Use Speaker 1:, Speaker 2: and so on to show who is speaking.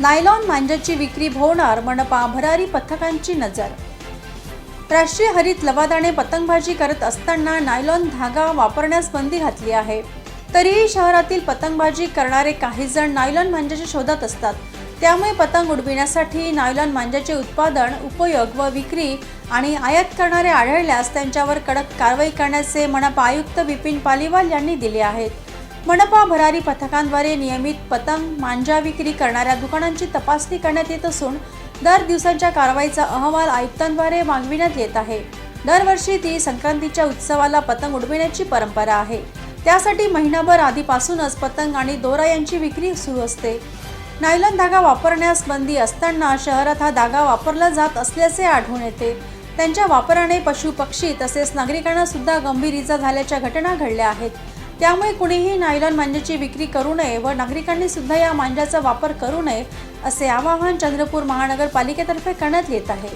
Speaker 1: Nylon मांजाची विक्री भोवणार मनपा भरारी पथकांची नजर. राष्ट्रीय हरित लवादाने पतंगबाजी करत असताना नायलॉन धागा वापरण्यास बंदी घातली आहे. तरीही शहरातील पतंगबाजी करणारे काही जण नायलॉन मांजाच्या शोधात असतात. त्यामुळे पतंग उडविण्यासाठी नायलॉन मांजाचे उत्पादन उपयोग व विक्री आणि आयात करणारे आढळल्यास त्यांच्यावर कडक कारवाई करण्याचे मनपा आयुक्त विपिन पालिवाल यांनी दिले आहेत. मनपा भरारी पथकांद्वारे नियमित पतंग मांजा विक्री करणाऱ्या दुकानांची तपासणी करण्यात येत असून दर दिवसांच्या कारवाईचा अहवाल आयुक्तांद्वारे मागविण्यात येत आहे. दरवर्षी ती संक्रांतीच्या उत्सवाला पतंग उडविण्याची परंपरा आहे. त्यासाठी महिनाभर आधीपासूनच पतंग आणि दोरा यांची विक्री सुरू असते. नायलॉन धागा वापरण्यास बंदी असताना शहरात हा धागा वापरला जात असल्याचे आढळून येते. त्यांच्या वापराने पशु पक्षी तसेच नागरिकांना सुद्धा गंभीर इजा झाल्याच्या घटना घडल्या आहेत. त्यामुळे कुणीही नायलॉन मांजाची विक्री करू नये व नागरिकांनी सुद्धा या मांजाचा वापर करू नये असे आवाहन चंद्रपूर महानगरपालिकेतर्फे करण्यात येत आहे.